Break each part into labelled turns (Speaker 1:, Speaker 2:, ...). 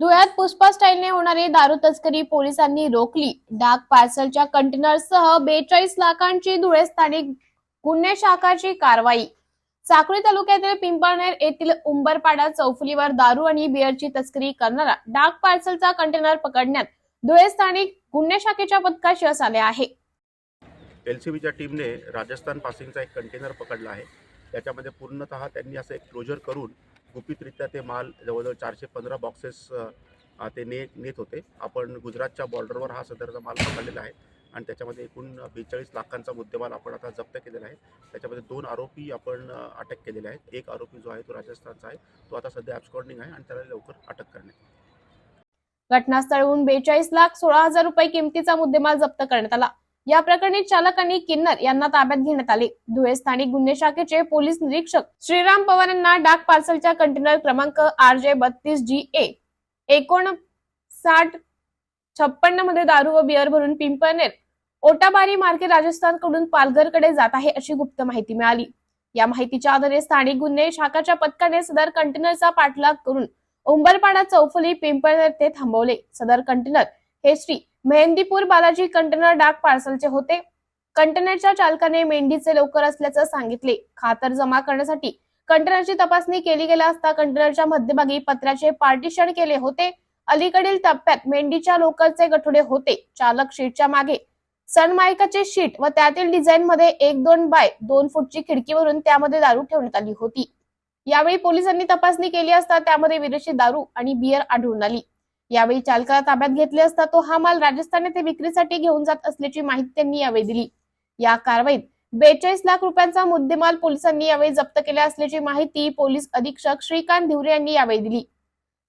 Speaker 1: धुळ्यात पुष्पा स्टाईलने होणारी दारू तस्करी पोलिसांनी रोखली. डाक पार्सलच्या कंटेनरसह बेचाळीस लाखांची धुळे स्थानिक गुन्हे शाखाची कारवाई. साक्री तालुक्यातील पिंपळनेर येथील उंबरपाडा चौफुलीवर दारू आणि बिअरची तस्करी करणारा डाक पार्सलचा कंटेनर पकडण्यात धुळे स्थानिक गुन्हे शाखेच्या पथकात यश आले आहे.
Speaker 2: एलसीबीच्या टीमने राजस्थान पासिंगचा एक कंटेनर पकडला आहे. त्याच्यामध्ये पूर्णतः त्यांनी असं एक क्लोजर करून गुपितरित्या ते माल जवळजवळ चारशे पंधरा बॉक्सेस ते ने नेत होते. आपण गुजरातच्या बॉर्डरवर हा सदरचा माल पकडलेला आहे आणि त्याच्यामध्ये एकूण बेचाळीस लाखांचा मुद्देमाल आपण आता जप्त केलेला आहे. त्याच्यामध्ये दोन आरोपी आपण अटक केलेले आहेत. एक आरोपी जो आहे तो राजस्थानचा आहे. तो आता सध्या ॲब्सकॉर्डिंग आहे आणि त्याला लवकर अटक करण्यात घटनास्थळहून
Speaker 1: घटनास्थळाहून बेचाळीस लाख सोळा हजार रुपये किमतीचा मुद्देमाल जप्त करण्यात आला. या प्रकरणी चालक आणि किन्नर यांना ताब्यात घेण्यात आले. धुळे स्थानिक गुन्हे शाखेचे पोलीस निरीक्षक श्रीराम पवार यांना डाक पार्सलच्या कंटेनर क्रमांक आर जे बत्तीस जी ए एकोणसाठ छप्पन्नमध्ये दारू व बिअर भरून पिंपळनेर ओटाबारी मार्गे राजस्थानकडून पालघरकडे जात आहे अशी गुप्त माहिती मिळाली. या माहितीच्या आधारे स्थानिक गुन्हे शाखाच्या पथकाने सदर कंटेनरचा पाठलाग करून उंबरपाडा चौफुली पिंपळनेर ते थांबवले. सदर कंटेनर हे श्री मेहंदीपूर बालाजी कंटेनर डाक पार्सलचे होते. कंटेनरच्या चालकाने मेंढीचे लवकर असल्याचं सांगितले. खातर जमा करण्यासाठी कंटेनरची तपासणी केली गेला असता कंटेनरच्या मध्यभागी पत्र्याचे पार्टिशन केले होते. अलीकडील टप्प्यात मेंढीच्या लोकरचे गठुडे होते. चालक शीटच्या मागे सनमायकाचे शीट व त्यातील डिझाईन मध्ये एक दोन बाय दोन फूटची खिडकीवरून त्यामध्ये दारू ठेवण्यात आली होती. यावेळी पोलिसांनी तपासणी केली असता त्यामध्ये विदेशी दारू आणि बियर आढळून आली. यावेळी चालकाला ताब्यात घेतले असता तो हा माल राजस्थान येथे विक्रीसाठी घेऊन जात असल्याची माहिती त्यांनी यावेळी दिली. या कारवाईत बेचाळीस लाख रुपयांचा मुद्देमाल पोलिसांनी यावेळी जप्त केला असल्याची माहिती पोलीस अधीक्षक श्रीकांत धिवरे यांनी यावेळी दिली.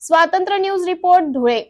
Speaker 1: स्वातंत्र्य न्यूज रिपोर्ट धुळे.